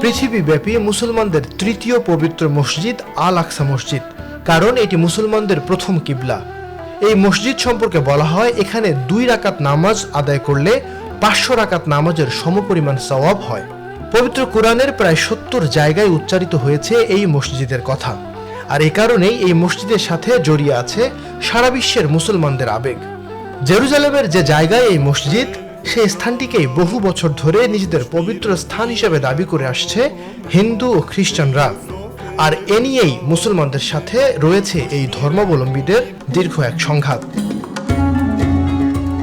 পৃথিবীব্যাপী মুসলমানদের তৃতীয় পবিত্র মসজিদ আল আকসা মসজিদ, কারণ এটি মুসলমানদের প্রথম কিবলা। এই মসজিদ সম্পর্কে বলা হয়, এখানে দুই রাকাত নামাজ আদায় করলে পাঁচশো রাকাত নামাজের সমপরিমাণ সওয়াব হয়। পবিত্র কোরআনের প্রায় সত্তর জায়গায় উচ্চারিত হয়েছে এই মসজিদের কথা। আর এ কারণেই এই মসজিদের সাথে জড়িয়ে আছে সারা বিশ্বের মুসলমানদের আবেগ। জেরুজালেমের যে জায়গায় এই মসজিদ সেই স্থানটিকেই বহু বছর ধরে নিজেদের পবিত্র স্থান হিসেবে দাবি করে আসছে হিন্দু ও খ্রিস্টানরা। আর এ নিয়েই মুসলমানদের সাথে রয়েছে এই ধর্মাবলম্বীদের দীর্ঘ এক সংঘাত।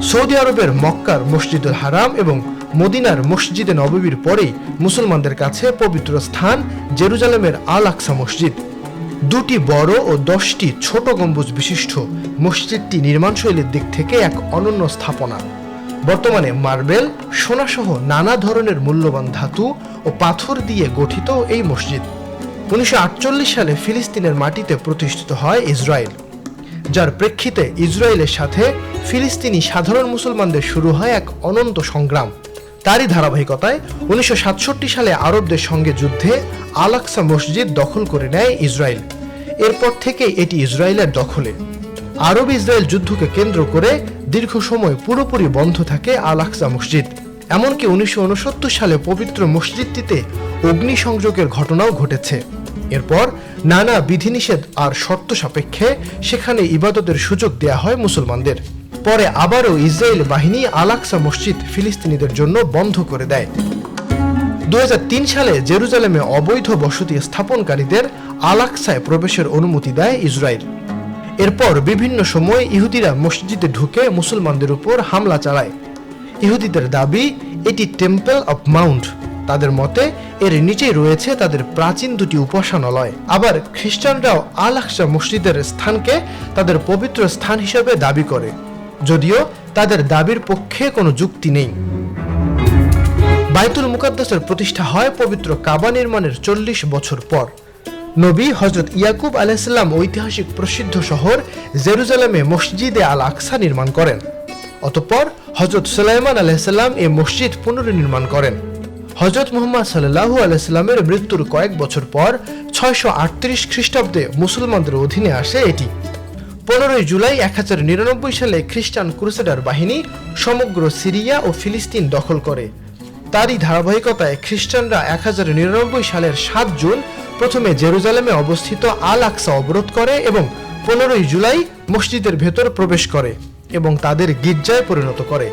সৌদি আরবের মক্কার মসজিদুল হারাম এবং মদিনার মসজিদে নববীর পরেই মুসলমানদের কাছে পবিত্র স্থান জেরুজালেমের আল আকসা মসজিদ। দুটি বড় ও দশটি ছোট গম্বুজ বিশিষ্ট মসজিদটি নির্মাণশৈলীর দিক থেকে এক অনন্য স্থাপনা। বর্তমানে মার্বেল, সোনাসহ নানা ধরনের মূল্যবান ধাতু ও পাথর দিয়ে গঠিত এই মসজিদ। উনিশশো আটচল্লিশ সালে ফিলিস্তিনের মাটিতে প্রতিষ্ঠিত হয় ইসরায়েল, যার প্রেক্ষিতে ইসরায়েলের সাথে ফিলিস্তিনি সাধারণ মুসলমানদের শুরু হয় এক অনন্ত সংগ্রাম। তারই ধারাবাহিকতায় উনিশশো সাতষট্টি সালে আরবদের সঙ্গে যুদ্ধে আলাক্সা মসজিদ দখল করে নেয় ইসরায়েল। এরপর থেকে এটি ইসরায়েলের দখলে। আরব ইসরায়েল যুদ্ধকে কেন্দ্র করে দীর্ঘ সময় পুরোপুরি বন্ধ থাকে আল আকসা মসজিদ। এমনকি উনিশশো উনসত্তর সালে পবিত্র মসজিদটিতে অগ্নিসংযোগের ঘটনাও ঘটেছে। এরপর নানা বিধিনিষেধ আর শর্ত সাপেক্ষে সেখানে ইবাদতের সুযোগ দেয়া হয় মুসলমানদের। পরে আবারও ইসরায়েল বাহিনী আলাক্সা মসজিদ ফিলিস্তিনিদের জন্য বন্ধ করে দেয়। দু হাজার তিন সালে জেরুজালেমে অবৈধ বসতি স্থাপনকারীদের আলাক্সায় প্রবেশের অনুমতি দেয় ইসরায়েল। এরপর বিভিন্ন সময় ইহুদিরা মসজিদে ঢুকে মুসলমানদের উপর হামলা চালায়। ইহুদিদের দাবি, এটি টেম্পল অফ মাউন্ট তাদের মতে, এর নিচেই রয়েছে তাদের প্রাচীন দুটি উপাসনালয়। আবার খ্রিস্টানরাও আল আকসা মসজিদের স্থানকে তাদের পবিত্র স্থান হিসেবে দাবি করে। যদিও তাদের দাবির পক্ষে কোনো যুক্তি নেই। বাইতুল মুকাদ্দাসের প্রতিষ্ঠা হয় পবিত্র কাবা নির্মাণের চল্লিশ বছর পর। নবী হজরত ইয়াকুব আলাইসাল্লাম ঐতিহাসিক প্রসিদ্ধ শহর জেরুজালেমে মসজিদে আল আকসা নির্মাণ করেন। অতঃপর হজরত সুলাইমান আলাইসাল্লাম এই মসজিদ পুনর্নির্মাণ করেন। হজরত মুহাম্মদ সাল্লাহু আলাইসাল্লামের মৃত্যুর কয়েক বছর পর ছয়শো আটত্রিশ খ্রিস্টাব্দে মুসলমানদের অধীনে আসে এটি। পনেরোই জুলাই এক হাজার নিরানব্বই সালে খ্রিস্টান ক্রুসেডার বাহিনী সমগ্র সিরিয়া ও ফিলিস্তিন দখল করে। তারই ধারাবাহিকতায় খ্রিস্টানরা এক হাজার নিরানব্বই সালের সাত জুন প্রথমে জেরুজালেমে অবস্থিত আল আকসা অবরোধ করে এবং পনেরোই জুলাই মসজিদের ভেতর প্রবেশ করে এবং তাদের গির্জায় পরিণত করে।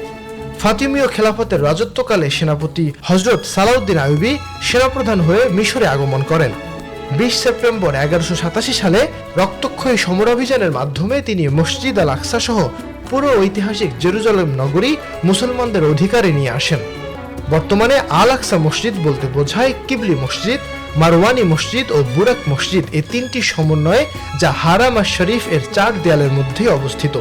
ফাতিমীয় খেলাফতের রাজত্বকালে সেনাপতি হজরত সালাউদ্দিন আইবি সেনাপ্রধান হয়ে মিশরে আগমন করেন। বিশ সেপ্টেম্বর এগারোশো সাতাশি সালে রক্তক্ষয়ী সমরাভিযানের মাধ্যমে তিনি মসজিদ আল আকসা সহ পুরো ঐতিহাসিক জেরুজালেম নগরী মুসলমানদের অধিকারে নিয়ে আসেন। বর্তমানে আল আকসা মসজিদ বলতে বোঝায় কিবলি মসজিদ মারওয়ানি মসজিদ ও বুরাক মসজিদ এই তিনটি সমন্বয়ে যা হারাম আর শরীফ এর চার দেয়ালের মধ্যে অবস্থিত।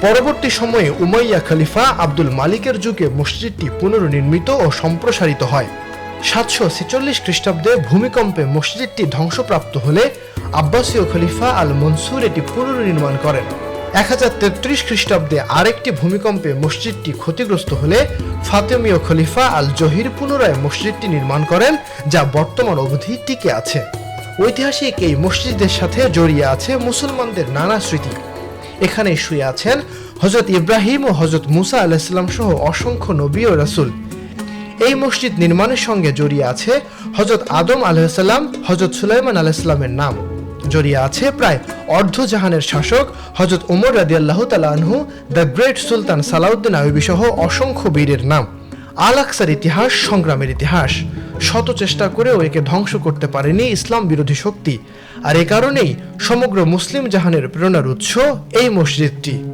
পরবর্তী সময়ে উমাইয়া খলিফা আব্দুল মালিকের যুগে মসজিদটি পুনর্নির্মিত ও সম্প্রসারিত হয়। সাতশো ছেচল্লিশ খ্রিস্টাব্দে ভূমিকম্পে মসজিদটি ধ্বংসপ্রাপ্ত হলে আব্বাসীয় খলিফা আল মনসুর এটি পুনর্নির্মাণ করেন। এক হাজার তেত্রিশ খ্রিস্টাব্দে আরেকটি ভূমিকম্পে মসজিদটি ক্ষতিগ্রস্ত হলে ফাতেমীয় খলিফা আল জহির পুনরায় মসজিদটি নির্মাণ করেন, যা বর্তমান অবধি টিকে আছে। ঐতিহাসিক এই মসজিদের সাথে জড়িয়ে আছে মুসলমানদের নানা স্মৃতি। এখানে শুয়ে আছেন হজরত ইব্রাহিম ও হজরত মুসা আলাহিসাল্লাম সহ অসংখ্য নবী ও রাসূল। এই মসজিদ নির্মাণের সঙ্গে জড়িয়ে আছে হজরত আদম আলাইসাল্লাম হজরত সুলাইমান আলাইসাল্লামের নাম। জড়িয়ে আছে প্রায় অর্ধজাহানের শাসক হজরত ওমর রাদি আল্লাহ তালাহু the great Sultan Salahuddin Ayubi সহ অসংখ্য বীরের নাম। আল আকসার ইতিহাস সংগ্রামের ইতিহাস। শত চেষ্টা করেও একে ধ্বংস করতে পারেনি ইসলাম বিরোধী শক্তি। আর এ কারণেই সমগ্র মুসলিম জাহানের প্রেরণার উৎস এই মসজিদটি।